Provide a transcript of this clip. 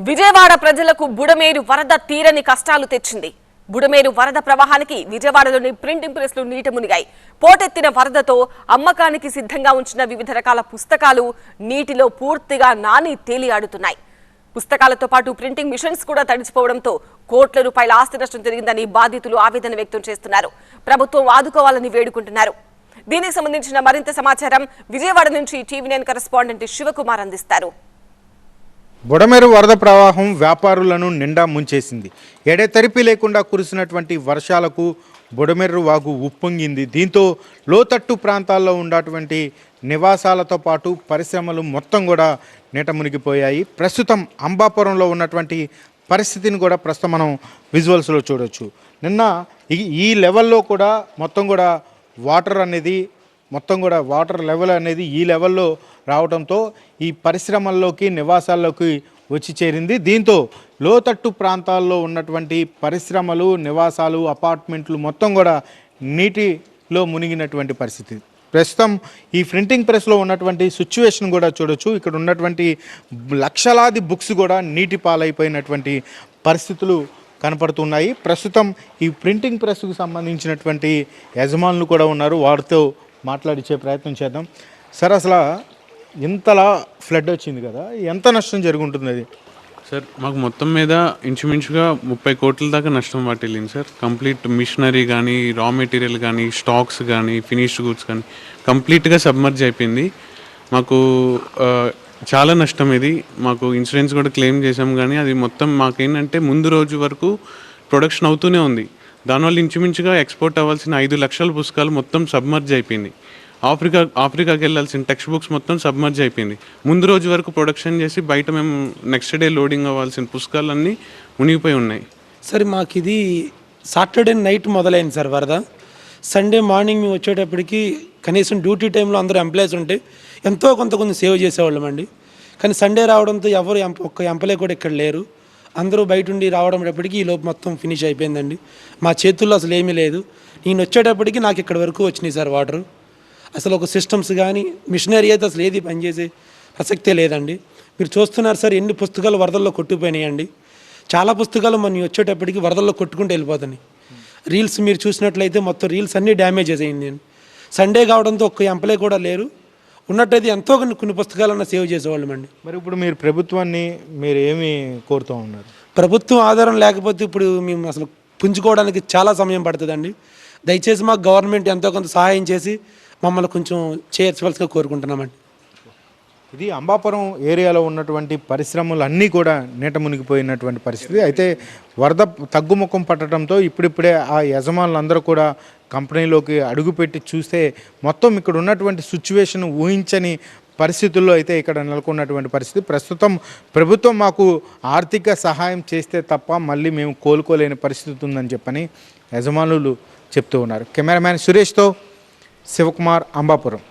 విజయవాడ ప్రజలకు బుడమేరు వరద తీరని కష్టాలు తెచ్చింది. బుడమేరు వరద ప్రవాహానికి విజయవాడలోని ప్రింటింగ్ ప్రెస్లు నీట మునిగాయి. పోటెత్తిన వరదతో అమ్మకానికి సిద్ధంగా ఉంచిన వివిధ రకాల పుస్తకాలు నీటిలో పూర్తిగా నాని తేలియాడుతున్నాయి పుస్తకాలతో పాటు ప్రింటింగ్ మిషన్స్ కూడా తడిచిపోవడంతో కోట్ల రూపాయల ఆస్తి నష్టం జరిగిందని బాధితులు ఆవేదన వ్యక్తం చేస్తున్నారు. ప్రభుత్వం ఆదుకోవాలని వేడుకుంటున్నారు. దీనికి సంబంధించిన మరింత సమాచారం విజయవాడ నుంచి టీవీ నైన్ కరెస్పాండెంట్ శివకుమార్ అందిస్తారు. బుడమేరు వరద ప్రవాహం వ్యాపారులను నిండా ముంచేసింది. ఎడతెరిపి లేకుండా కురిసినటువంటి వర్షాలకు బుడమేరు వాగు ఉప్పొంగింది. దీంతో లోతట్టు ప్రాంతాల్లో ఉన్నటువంటి నివాసాలతో పాటు పరిశ్రమలు మొత్తం కూడా నీట మునిగిపోయాయి. ప్రస్తుతం అంబాపురంలో ఉన్నటువంటి పరిస్థితిని కూడా ప్రస్తుతం మనం విజువల్స్లో చూడొచ్చు. నిన్న ఈ ఈ లెవెల్లో కూడా మొత్తం కూడా వాటర్ అనేది మొత్తం కూడా వాటర్ లెవెల్ అనేది ఈ లెవెల్లో రావడంతో ఈ పరిశ్రమల్లోకి నివాసాల్లోకి వచ్చి చేరింది. దీంతో లోతట్టు ప్రాంతాల్లో ఉన్నటువంటి పరిశ్రమలు నివాసాలు అపార్ట్మెంట్లు మొత్తం కూడా నీటిలో మునిగినటువంటి పరిస్థితి. ప్రస్తుతం ఈ ప్రింటింగ్ ప్రెస్లో ఉన్నటువంటి సిచ్యువేషన్ కూడా చూడొచ్చు. ఇక్కడ ఉన్నటువంటి లక్షలాది బుక్స్ కూడా నీటి పాలైపోయినటువంటి పరిస్థితులు కనపడుతున్నాయి. ప్రస్తుతం ఈ ప్రింటింగ్ ప్రెస్కు సంబంధించినటువంటి యజమానులు కూడా ఉన్నారు. వారితో మాట్లాడిచే ప్రయత్నం చేద్దాం. సార్ అసలు ఇంతలా ఫ్లడ్ వచ్చింది కదా ఎంత నష్టం జరుగుంటుంది అది? సార్ మాకు మొత్తం మీద ఇంచుమించుగా ముప్పై కోట్ల దాకా నష్టం వాటిల్లింది సార్. కంప్లీట్ మిషనరీ కానీ రా మెటీరియల్ కానీ స్టాక్స్ కానీ ఫినిష్డ్ గూడ్స్ కానీ కంప్లీట్గా సబ్మర్జ్ అయిపోయింది. మాకు చాలా నష్టం ఇది. మాకు ఇన్సూరెన్స్ కూడా క్లెయిమ్ చేసాం కానీ అది మొత్తం మాకేంటంటే ముందు రోజు వరకు ప్రొడక్షన్ అవుతూనే ఉంది. దానివల్ల ఇంచుమించుగా ఎక్స్పోర్ట్ అవ్వాల్సిన ఐదు లక్షల పుస్తకాలు మొత్తం సబ్మర్జ్ అయిపోయింది. ఆఫ్రికా ఆఫ్రికాకి వెళ్ళాల్సిన టెక్స్ట్ బుక్స్ మొత్తం సబ్మర్జ్ అయిపోయింది. ముందు రోజు వరకు ప్రొడక్షన్ చేసి బయట మేము నెక్స్ట్ డే లోడింగ్ అవ్వాల్సిన పుస్తకాలన్నీ మునిగిపోయి ఉన్నాయి. సార్ మాకు ఇది సాటర్డే నైట్ మొదలైంది సార్ వరద. సండే మార్నింగ్ మేము వచ్చేటప్పటికి కనీసం డ్యూటీ టైంలో అందరూ ఎంప్లాయీస్ ఉంటే ఎంతో కొంత కొంచెం సేవ్ చేసేవాళ్ళం అండి. కానీ సండే రావడంతో ఎవరు ఒక్క ఎంప్లాయీ కూడా ఇక్కడ లేరు. అందరూ బయట ఉండి రావడంటప్పటికి ఈ లోపు మొత్తం ఫినిష్ అయిపోయిందండి. మా చేతుల్లో అసలు ఏమీ లేదు. నేను వచ్చేటప్పటికి నాకు ఇక్కడ వరకు వచ్చినాయి సార్ వాటర్. అసలు ఒక సిస్టమ్స్ కానీ మిషనరీ అయితే అసలు ఏది పనిచేసే ప్రసక్తే లేదండి. మీరు చూస్తున్నారు సార్ ఎన్ని పుస్తకాలు వరదల్లో కొట్టుకుపోయినాయండి. చాలా పుస్తకాలు మనం వచ్చేటప్పటికి వరదల్లో కొట్టుకుంటూ వెళ్ళిపోతున్నాయి. రీల్స్ మీరు చూసినట్లయితే మొత్తం రీల్స్ అన్నీ డ్యామేజ్ అయింది సండే కావడంతో ఒక్క ఎంప్లాయ్ కూడా లేరు. ఉన్నట్టయితే ఎంతో కొన్ని కొన్ని పుస్తకాలన్నా సేవ్ చేసేవాళ్ళం అండి. మరి ఇప్పుడు మీరు ప్రభుత్వాన్ని మీరు ఏమి కోరుతూ ఉన్నారు? ప్రభుత్వం ఆధారం లేకపోతే ఇప్పుడు మేము అసలు పుంజుకోవడానికి చాలా సమయం పడుతుందండి. దయచేసి మాకు గవర్నమెంట్ ఎంతో కొంత సహాయం చేసి మమ్మల్ని కొంచెం చేర్చవలసిగా కోరుకుంటున్నామండి. ఇది అంబాపురం ఏరియాలో ఉన్నటువంటి పరిశ్రమలు అన్నీ కూడా నీట మునిగిపోయినటువంటి పరిస్థితి. అయితే వరద తగ్గుముఖం పట్టడంతో ఇప్పుడిప్పుడే ఆ యజమానులందరూ కూడా కంపెనీలోకి అడుగుపెట్టి చూస్తే మొత్తం ఇక్కడ ఉన్నటువంటి సిచ్యువేషన్ ఊహించని పరిస్థితుల్లో అయితే ఇక్కడ నెలకొన్నటువంటి పరిస్థితి. ప్రస్తుతం ప్రభుత్వం మాకు ఆర్థిక సహాయం చేస్తే తప్ప మళ్ళీ మేము కోలుకోలేని పరిస్థితి ఉందని చెప్పని యజమానులు చెప్తూ ఉన్నారు. కెమెరామ్యాన్ సురేష్తో శివకుమార్ అంబాపురం